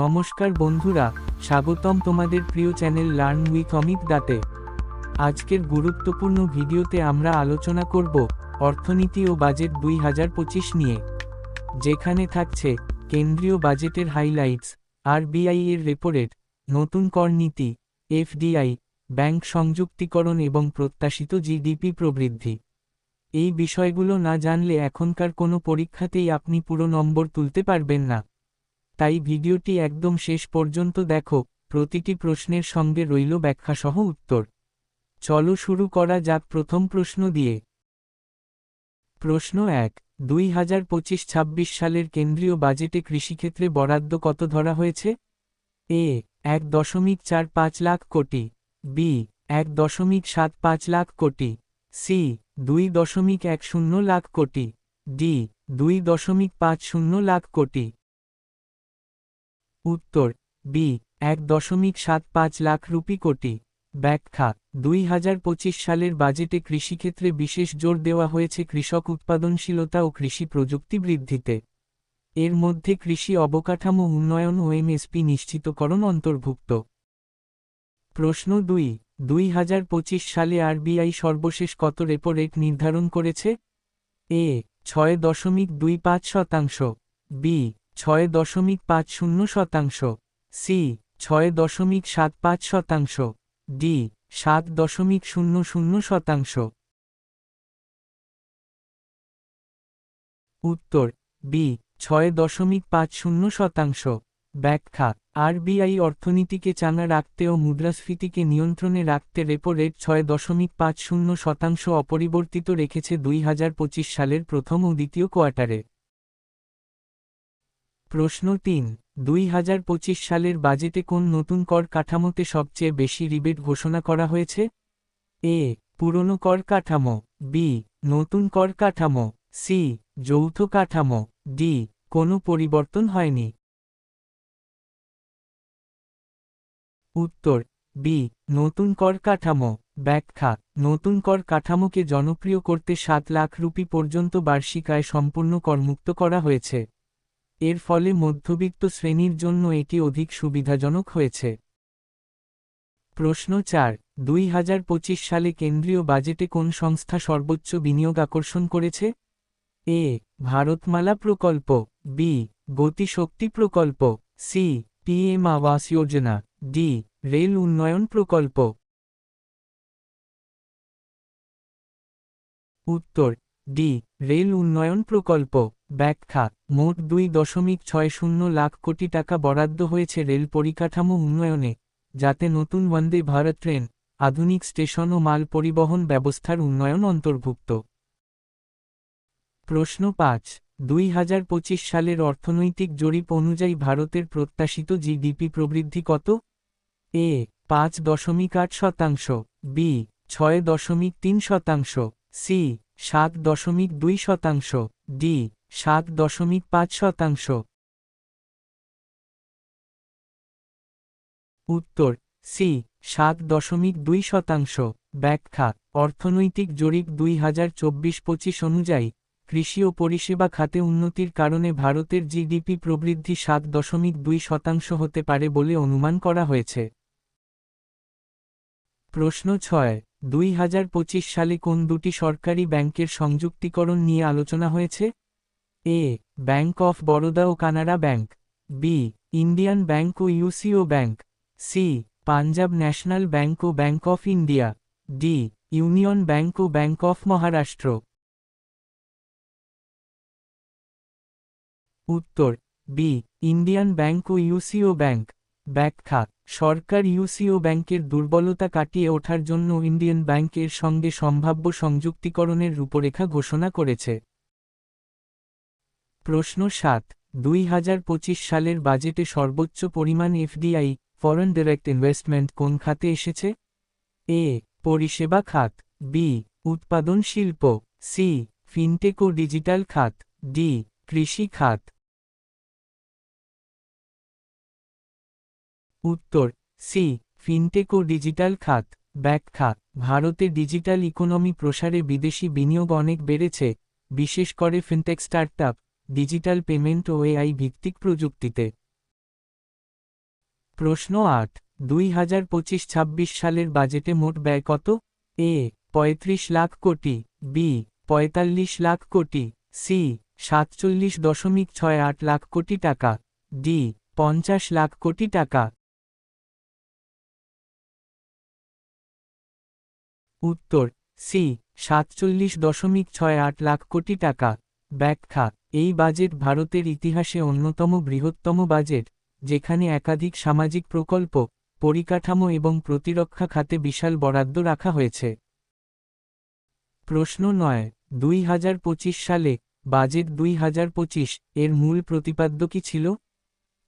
নমস্কার বন্ধুরা, স্বাগতম তোমাদের প্রিয় channel learn with Amit Date. আজকের গুরুত্বপূর্ণ ভিডিওতে আমরা আলোচনা করব অর্থনীতি ও বাজেট দুই হাজার পঁচিশ নিয়ে, যেখানে থাকছে কেন্দ্রীয় বাজেটের হাইলাইটস, আরবিআই এর রেপোরেট, নতুন কর নীতি, এফডিআই, ব্যাংক সংযুক্তিকরণ এবং প্রত্যাশিত জিডিপি প্রবৃদ্ধি। এই বিষয়গুলো না জানলে এখনকার কোনো পরীক্ষাতেই আপনি পুরো নম্বর তুলতে পারবেন না। তাই ভিডিওটি একদম শেষ পর্যন্ত দেখো, প্রতিটি প্রশ্নের সঙ্গে রইল ব্যাখ্যাসহ উত্তর। চলো শুরু করা যাক প্রথম প্রশ্ন দিয়ে। প্রশ্ন এক, দুই হাজার পঁচিশ ছাব্বিশ সালের কেন্দ্রীয় বাজেটে কৃষিক্ষেত্রে বরাদ্দ কত ধরা হয়েছে? এ, এক দশমিক চার পাঁচ লাখ কোটি। বি, এক দশমিক সাত পাঁচ লাখ কোটি। সি, দুই দশমিক এক শূন্য লাখ কোটি। ডি, দুই দশমিক পাঁচ শূন্য লাখ কোটি। উত্তর, বি, এক দশমিক সাত পাঁচ লাখ রুপি কোটি। ব্যাখ্যা, দুই হাজার পঁচিশ সালের বাজেটে কৃষিক্ষেত্রে বিশেষ জোর দেওয়া হয়েছে কৃষক উৎপাদনশীলতা ও কৃষি প্রযুক্তি বৃদ্ধিতে। এর মধ্যে কৃষি অবকাঠামো উন্নয়ন ও এমএসপি নিশ্চিতকরণ অন্তর্ভুক্ত। প্রশ্ন দুই দুই সালে আরবিআই সর্বশেষ কত রেপো রেট নির্ধারণ করেছে? এ, ছয় দশমিক দুই পাঁচ শতাংশ। বি ছয় দশমিক পাঁচ শূন্য শতাংশ সি ছয় দশমিক সাত পাঁচ শতাংশ ডি সাত দশমিক শূন্য শূন্য শতাংশ। উত্তর বি ছয় দশমিক পাঁচ শূন্য শতাংশ, ব্যাখ্যা আরবিআই অর্থনীতিকে চাঙা রাখতে ও মুদ্রাস্ফীতিকে নিয়ন্ত্রণে রাখতে রেপো রেট ছয় দশমিক পাঁচ শূন্য শতাংশ অপরিবর্তিত রেখেছে দুই হাজার পঁচিশ সালের প্রথম ও দ্বিতীয় কোয়ার্টারে। প্রশ্ন তিন, দুই হাজার পঁচিশ সালের বাজেটে কোন নতুন কর কাঠামোতে সবচেয়ে বেশি রিবেট ঘোষণা করা হয়েছে? এ, পুরনো কর কাঠামো, বি, নতুন কর কাঠামো, সি, যৌথ কাঠামো, ডি, কোনো পরিবর্তন হয়নি। উত্তর, বি, নতুন কর কাঠামো, ব্যাখ্যা, নতুন কর কাঠামোকে জনপ্রিয় করতে সাত লাখ রুপি পর্যন্ত বার্ষিক আয় সম্পূর্ণ করমুক্ত করা হয়েছে। এর ফলে মধ্যবিত্ত শ্রেণির জন্য এটি অধিক সুবিধাজনক হয়েছে। প্রশ্ন চার, দুই হাজার পঁচিশ সালে কেন্দ্রীয় বাজেটে কোন সংস্থা সর্বোচ্চ বিনিয়োগ আকর্ষণ করেছে? এ, ভারতমালা প্রকল্প, বি, গতিশক্তি প্রকল্প, C PM Awas Yojana, D, rail উন্নয়ন প্রকল্প। উত্তর, ডি, রেল উন্নয়ন প্রকল্প। ব্যাখ্যা, মোট দুই দশমিক ছয় শূন্য লাখ কোটি টাকা বরাদ্দ হয়েছে রেল পরিকাঠামো উন্নয়নে, যাতে নতুন বন্দে ভারত ট্রেন, আধুনিক স্টেশন ও মাল পরিবহন ব্যবস্থার উন্নয়ন অন্তর্ভুক্ত। প্রশ্ন পাঁচ, দুই হাজার পঁচিশ সালের অর্থনৈতিক জরিপ অনুযায়ী ভারতের প্রত্যাশিত জিডিপি প্রবৃদ্ধি কত? এ, পাঁচ দশমিক আট শতাংশ, বি, ছয় দশমিক তিন শতাংশ, সি, সাত দশমিক দুই শতাংশ, ডি সাত দশমিক পাঁচ শতাংশ। উত্তর সি সাত দশমিক দুই শতাংশ, ব্যাখ্যা, অর্থনৈতিক জরিপ দুই হাজার চব্বিশ পঁচিশ অনুযায়ী, কৃষি ও পরিষেবা খাতে উন্নতির কারণে ভারতের জিডিপি প্রবৃদ্ধি সাত দশমিক দুই শতাংশ হতে পারে বলে অনুমান করা হয়েছে। প্রশ্ন ছয়, দুই সালে কোন দুটি সরকারি ব্যাংকের সংযুক্তিকরণ নিয়ে আলোচনা হয়েছে? A bank of Baroda O Canara bank B Indian bank O UCO bank C Punjab national bank O bank of India D union bank O bank of Maharashtra উত্তর বি ইন্ডিয়ান ব্যাংক ও ইউসিও ব্যাংক ব্যাখ্যা, সরকার UCO ব্যাংকের দুর্বলতা কাটিয়ে ওঠার জন্য Indian ব্যাংকের সঙ্গে সম্ভাব্য সংযুক্তিকরণের রূপরেখা ঘোষণা করেছে। প্রশ্ন সাত, দুই হাজার পঁচিশ সালের বাজেটে সর্বোচ্চ পরিমাণ এফডিআই ফরেন ডিরেক্ট ইনভেস্টমেন্ট কোন খাতে এসেছে? এ, পরিষেবা খাত, বি, উৎপাদন শিল্প, সি, ফিনটেক ও ডিজিটাল খাত, ডি, কৃষি খাত। উত্তর, সি, ফিনটেক ও ডিজিটাল খাত ব্যাখ্যা ভারতে ডিজিটাল ইকোনমি প্রসারে বিদেশি বিনিয়োগ অনেক বেড়েছে, বিশেষ করে ফিনটেক স্টার্টআপ। ডিজিটাল পেমেন্ট ও এআই ভিত্তিক প্রযুক্তিতে। প্রশ্ন আট, দুই হাজার পঁচিশ ছাব্বিশ সালের বাজেটে মোট ব্যয় কত? এ, পঁয়ত্রিশ লাখ কোটি, বি, পঁয়তাল্লিশ লাখ কোটি, সি, সাতচল্লিশ দশমিক ছয় আট লাখ কোটি টাকা, ডি, পঞ্চাশ লাখ কোটি টাকা। উত্তর, সি, সাতচল্লিশ দশমিক ছয় আট লাখ কোটি টাকা। ব্যাখ্যা এই বাজেট ভারতের ইতিহাসে অন্যতম বৃহত্তম বাজেট, যেখানে একাধিক সামাজিক প্রকল্প, পরিকাঠামো এবং প্রতিরক্ষা খাতে বিশাল বরাদ্দ রাখা হয়েছে। প্রশ্ন নয়, দুই সালে, বাজেট দুই হাজার পঁচিশ এর মূল প্রতিপাদ্য কি ছিল?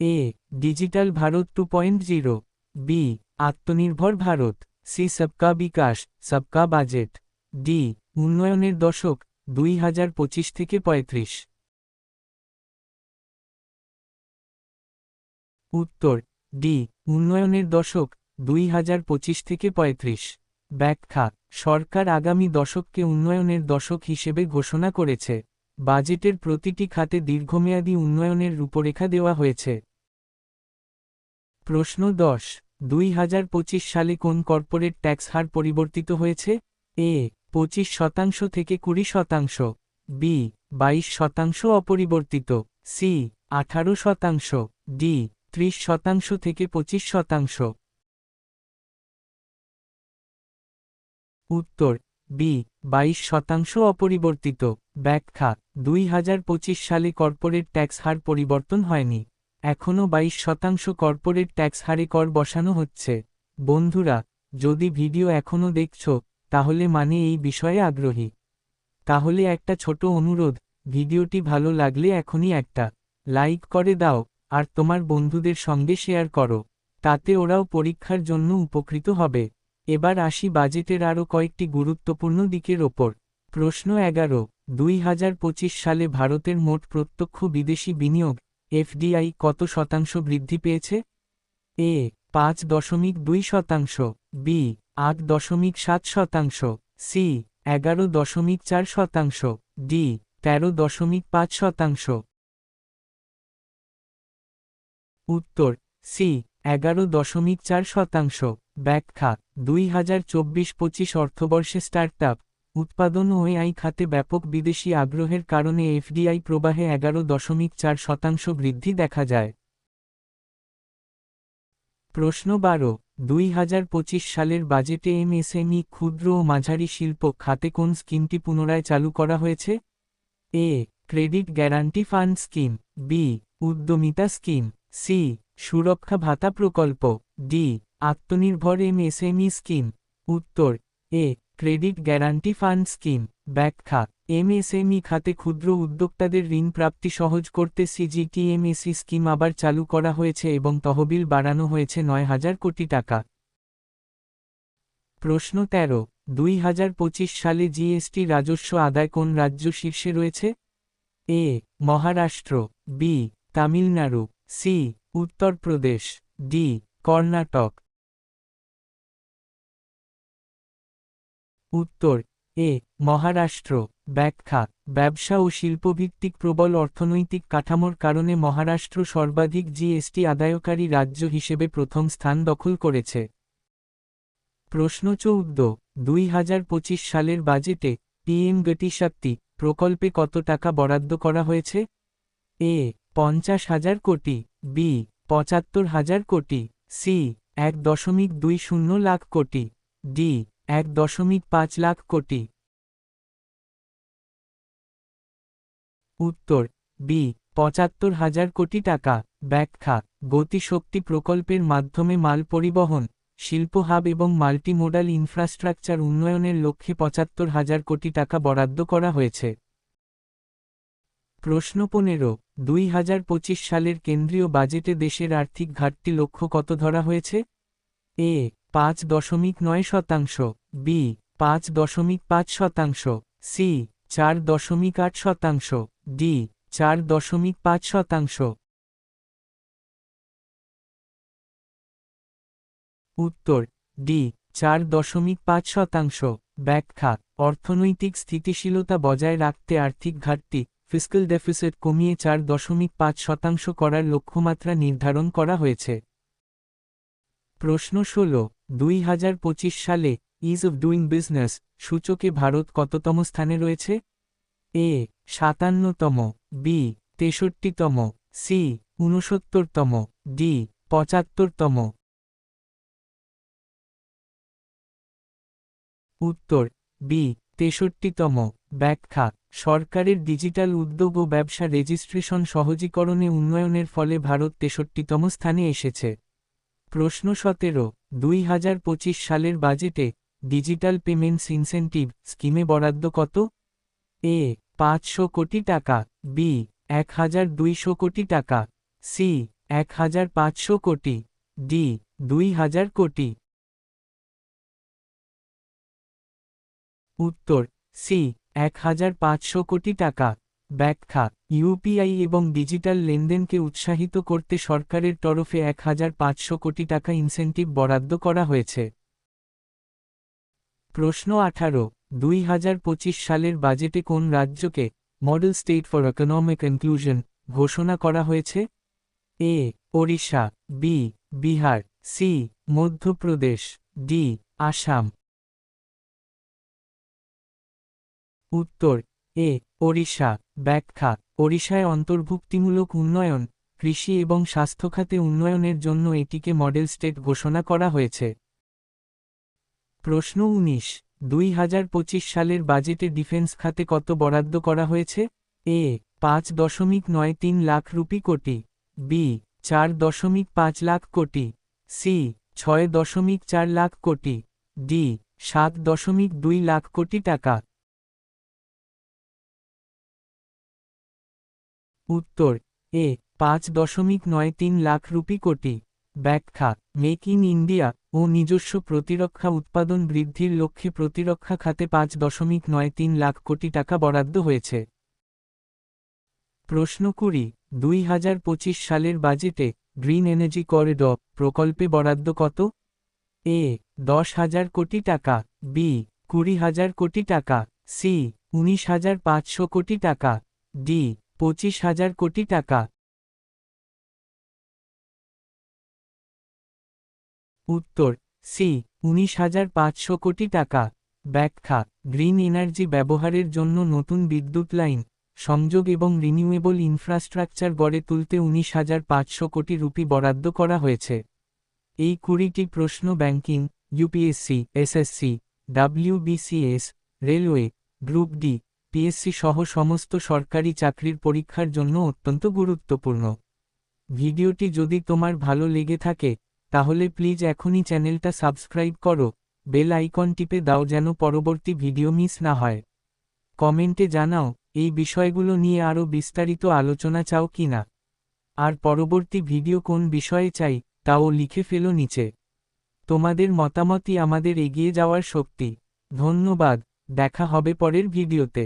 A, digital Bharat two point zero. B, Atmanirbhar Bharat. C, সবকা বিকাশ, সবকা বাজেট। ডি, উন্নয়নের দশক, দুই হাজার পঁচিশ থেকে পঁয়ত্রিশ। উত্তর, ডি, উন্নয়নের দশক, দুই হাজার পঁচিশ থেকে পঁয়ত্রিশ। ব্যাখ্যা, সরকার আগামী দশককে উন্নয়নের দশক হিসেবে ঘোষণা করেছে। বাজেটের প্রতিটি খাতে দীর্ঘমেয়াদী উন্নয়নের রূপরেখা দেওয়া হয়েছে। প্রশ্ন দশ, দুই হাজার পঁচিশ সালে কোন কর্পোরেট ট্যাক্স হার পরিবর্তিত হয়েছে? এ, পঁচিশ শতাংশ থেকে কুড়ি শতাংশ। বি, বাইশ শতাংশ অপরিবর্তিত। সি, আঠারো শতাংশ। ডি ত্রিশ শতাংশ থেকে পঁচিশ শতাংশ। উত্তর বি বাইশ শতাংশ অপরিবর্তিত। ব্যাখ্যা, দুই হাজার পঁচিশ সালে কর্পোরেট ট্যাক্স হার পরিবর্তন হয়নি। এখনও বাইশ শতাংশ কর্পোরেট ট্যাক্স হারে কর বসানো হচ্ছে। বন্ধুরা, যদি ভিডিও এখনও দেখছ, তাহলে মানে এই বিষয়ে আগ্রহী। তাহলে একটা ছোট অনুরোধ, ভিডিওটি ভালো লাগলে এখনই একটা লাইক করে দাও। আর তোমার বন্ধুদের সঙ্গে শেয়ার করো। তাতে ওরাও পরীক্ষার জন্য উপকৃত হবে। এবার আসি বাজেটের আরও কয়েকটি গুরুত্বপূর্ণ দিকের ওপর। প্রশ্ন এগারো, দুই সালে ভারতের মোট প্রত্যক্ষ বিদেশি বিনিয়োগ, এফডিআই, কত শতাংশ বৃদ্ধি পেয়েছে? এ, পাঁচ দশমিক দুই শতাংশ, বি, আট দশমিক সাত শতাংশ, সি, এগারো দশমিক চার শতাংশ, ডি, তেরো দশমিক পাঁচ শতাংশ। উত্তর, সি, এগারো দশমিক চার শতাংশ, ব্যাখ্যা, দুই হাজার চব্বিশ পঁচিশ অর্থবর্ষে স্টার্টআপ, উৎপাদন ও এআই খাতে ব্যাপক বিদেশি আগ্রহের কারণে এফডিআই প্রবাহে এগারো দশমিক চার শতাংশ বৃদ্ধি দেখা যায়। প্রশ্ন বারো, দুই হাজার পঁচিশ সালের বাজেটে এমএসএমই ক্ষুদ্র ও মাঝারি শিল্প খাতে কোন স্কিমটি পুনরায় চালু করা হয়েছে? A, credit guarantee fund scheme, B, Udyamita scheme C সুরক্ষা ভাতা প্রকল্প। D Atmanirbhar MSME scheme. উত্তর। A credit guarantee fund scheme. ব্যাখ্যা। এমএসএমই খাতে ক্ষুদ্র উদ্যোক্তাদের ঋণ প্রাপ্তি সহজ করতে সিজিটিএমএসি স্কিম আবার চালু করা হয়েছে এবং তহবিল বাড়ানো হয়েছে নয় হাজার কোটি টাকা। প্রশ্ন তেরো। দুই হাজার পঁচিশ সালে জিএসটি রাজস্ব আদায় কোন রাজ্য শীর্ষে রয়েছে? A Maharashtra. B Tamil Nadu. C Uttar Pradesh D, Karnataka. উত্তর, এ, মহারাষ্ট্র, ব্যাখ্যা, ব্যবসা ও শিল্পভিত্তিক প্রবল অর্থনৈতিক কাঠামোর কারণে মহারাষ্ট্র সর্বাধিক জিএসটি আদায়কারী রাজ্য হিসেবে প্রথম স্থান দখল করেছে। প্রশ্ন চৌদ্দ, দুই সালের বাজেটে পিএম গতিশক্তি প্রকল্পে কত টাকা বরাদ্দ করা হয়েছে? এ পঞ্চাশ হাজার কোটি বি পঁচাত্তর হাজার কোটি সি এক দশমিক দুই শূন্য লাখ কোটি ডি এক দশমিক পাঁচ লাখ কোটি। উত্তর বি পঁচাত্তর হাজার কোটি টাকা, ব্যাখ্যা, গতিশক্তি প্রকল্পের মাধ্যমে মাল পরিবহন, শিল্প হাব এবং মাল্টিমোডাল ইনফ্রাস্ট্রাকচার উন্নয়নের লক্ষ্যে পঁচাত্তর হাজার কোটি টাকা বরাদ্দ করা হয়েছে। প্রশ্ন পনেরো, দুই হাজার পঁচিশ সালের কেন্দ্রীয় বাজেটে দেশের আর্থিক ঘাটতি লক্ষ্য কত ধরা হয়েছে? এ, পাঁচ দশমিক নয় শতাংশ, বি, পাঁচ দশমিক পাঁচ শতাংশ, সি, চার দশমিক আট শতাংশ, ডি, চার দশমিক পাঁচ শতাংশ। উত্তর, ডি, চার দশমিক পাঁচ শতাংশ, ব্যাখ্যা, অর্থনৈতিক স্থিতিশীলতা বজায় রাখতে আর্থিক ঘাটতি। ফিস্কাল ডেফিসিট কমিয়ে চার দশমিক পাঁচ শতাংশ করার লক্ষ্যমাত্রা নির্ধারণ করা হয়েছে। প্রশ্ন ষোলো, দুই হাজার পঁচিশ সালে ইজ অফ ডুইং বিজনেস সূচকে ভারত কততম স্থানে রয়েছে? এ, সাতান্নতম, বি, তেষট্টিতম, সি, ঊনসত্তরতম, ডি, পঁচাত্তরতম। উত্তর, বি, তেষট্টিতম। ব্যাখ্যা, সরকারের ডিজিটাল উদ্যোগ ও ব্যবসা রেজিস্ট্রেশন সহজীকরণে উন্নয়নের ফলে ভারত তেষট্টিতম স্থানে এসেছে। প্রশ্ন সতেরো, দুই সালের বাজেটে ডিজিটাল পেমেন্টস ইনসেন্টিভ স্কিমে বরাদ্দ কত? এ, পাঁচশো কোটি টাকা, বি, এক হাজার দুইশো কোটি টাকা, সি, এক হাজার পাঁচশো কোটি, ডি, দুই হাজার কোটি। উত্তর, সি এক হাজার পাঁচশো কোটি টাকা ব্যাখ্যা, ইউপিআই এবং ডিজিটাল লেনদেনকে উৎসাহিত করতে সরকারের তরফে এক হাজার পাঁচশো কোটি টাকা ইনসেন্টিভ বরাদ্দ করা হয়েছে। প্রশ্ন আঠারো, দুই হাজার পঁচিশ সালের বাজেটে কোন রাজ্যকে model state for economic inclusion ঘোষণা করা হয়েছে? A, Odisha, B, Bihar, C, Madhya Pradesh, D, Assam. উত্তর, এ, ওড়িশা, ব্যাখ্যা, ওড়িশায় অন্তর্ভুক্তিমূলক উন্নয়ন, কৃষি এবং স্বাস্থ্যখাতে উন্নয়নের জন্য এটিকে মডেল স্টেট ঘোষণা করা হয়েছে। প্রশ্ন উনিশ, দুই হাজার পঁচিশ সালের বাজেটে ডিফেন্স খাতে কত বরাদ্দ করা হয়েছে? এ, পাঁচ দশমিক নয় তিন লাখ রুপি কোটি। বি, চার দশমিক পাঁচ লাখ কোটি। সি, ছয় দশমিক চার লাখ কোটি। ডি, সাত দশমিক দুই লাখ কোটি টাকা। উত্তর, এ, পাঁচ দশমিক নয় তিন লাখ রুপি কোটি। ব্যাখ্যা, মেক ইন ইন্ডিয়া ও নিজস্ব প্রতিরক্ষা উৎপাদন বৃদ্ধির লক্ষ্যে প্রতিরক্ষা খাতে পাঁচ দশমিক নয় তিন লাখ কোটি টাকা বরাদ্দ হয়েছে। প্রশ্ন কুড়ি, দুই হাজার পঁচিশ সালের বাজেটে গ্রিন এনার্জি করিডর প্রকল্পে বরাদ্দ কত? এ, দশ হাজার কোটি টাকা, বি, কুড়ি হাজার কোটি টাকা, সি, উনিশ হাজার পাঁচশো কোটি টাকা, ডি পঁচিশ হাজার কোটি টাকা। উত্তর সি উনিশ হাজার পাঁচশো কোটি টাকা। ব্যাখ্যা, গ্রিন এনার্জি ব্যবহারের জন্য নতুন বিদ্যুৎ লাইন, সংযোগ এবং রিনিউয়েবল ইনফ্রাস্ট্রাকচার গড়ে তুলতে উনিশ হাজার পাঁচশো কোটি রুপি বরাদ্দ করা হয়েছে। এই কুড়িটি প্রশ্ন banking UPSC SSC WBCS railway, group D PSC সহ সমস্ত সরকারি চাকরির পরীক্ষার জন্য অত্যন্ত গুরুত্বপূর্ণ। ভিডিওটি যদি তোমার ভালো লেগে থাকে, তাহলে প্লিজ এখনই চ্যানেলটা সাবস্ক্রাইব করো, বেল আইকন টিপে দাও যেন পরবর্তী ভিডিও মিস না হয়। কমেন্টে জানাও, এই বিষয়গুলো নিয়ে আরও বিস্তারিত আলোচনা চাও কি না। আর পরবর্তী ভিডিও কোন বিষয়ে চাই, তাও লিখে ফেলো নিচে। তোমাদের মতামতই আমাদের এগিয়ে যাওয়ার শক্তি। ধন্যবাদ, দেখা হবে পরের ভিডিওতে।